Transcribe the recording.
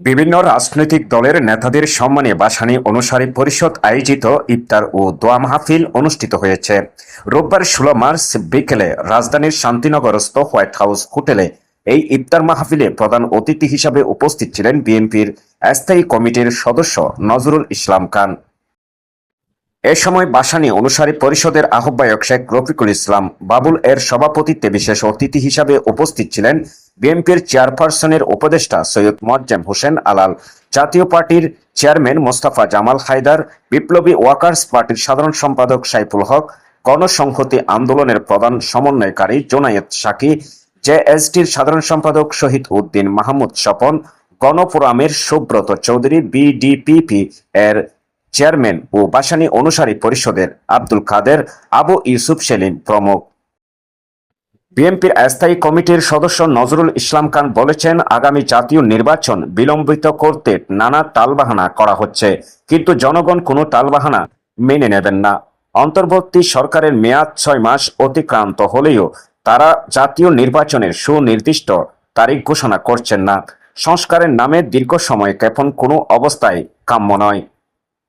বিভিন্ন রাজনৈতিক দলের নেতাদের সম্মানে বাসানি অনুসারী পরিষদ আয়োজিত ইফতার ও দোয়া মাহফিল অনুষ্ঠিত হয়েছে। রোববার ষোলো মার্চ বিকেলে রাজধানীর শান্তিনগরস্থ হোয়াইট হাউস হোটেলে এই ইফতার মাহফিলে প্রধান অতিথি হিসাবে উপস্থিত ছিলেন বিএনপির স্থায়ী কমিটির সদস্য নজরুল ইসলাম খান। এ সময় বাসানী অনুসারী পরিষদের আহ্বায়ক শেখ রফিকুল ইসলাম বাবুল এর সভাপতিত্বে বিশেষ অতিথি হিসাবে উপস্থিত ছিলেন বিএনপির চেয়ারপারসনের উপদেষ্টা সৈয়দ মোয়াজ্জেম হোসেন আলাল, জাতীয় পার্টির চেয়ারম্যান মোস্তাফা জামাল হায়দার, বিপ্লবী ওয়াকার্স পার্টির সাধারণ সম্পাদক সাইফুল হক, গণসংহতি আন্দোলনের প্রধান সমন্বয়কারী জোনায়েত সাকি, জেএসটির সাধারণ সম্পাদক শহীদ উদ্দিন মাহমুদ স্বপন, গণফোরামের সুব্রত চৌধুরী, বিডিপিপি এর চেয়ারম্যান ও বাসানী অনুসারী পরিষদের আব্দুল কাদের, আবু ইউসুফ সেলিম প্রমুখ। বিএনপির স্থায়ী কমিটির সদস্য নজরুল ইসলাম খান বলেছেন, আগামী জাতীয় নির্বাচন বিলম্বিত করতে নানা টালবাহানা করা হচ্ছে, কিন্তু জনগণ কোনো টালবাহানা মেনে নেবেন না। অন্তর্বর্তী সরকারের মেয়াদ ছয় মাস অতিক্রান্ত হলেও তারা জাতীয় নির্বাচনের সুনির্দিষ্ট তারিখ ঘোষণা করছেন না। সংস্কারের নামে দীর্ঘ সময় ক্ষেপণ কোনো অবস্থায় কাম্য নয়।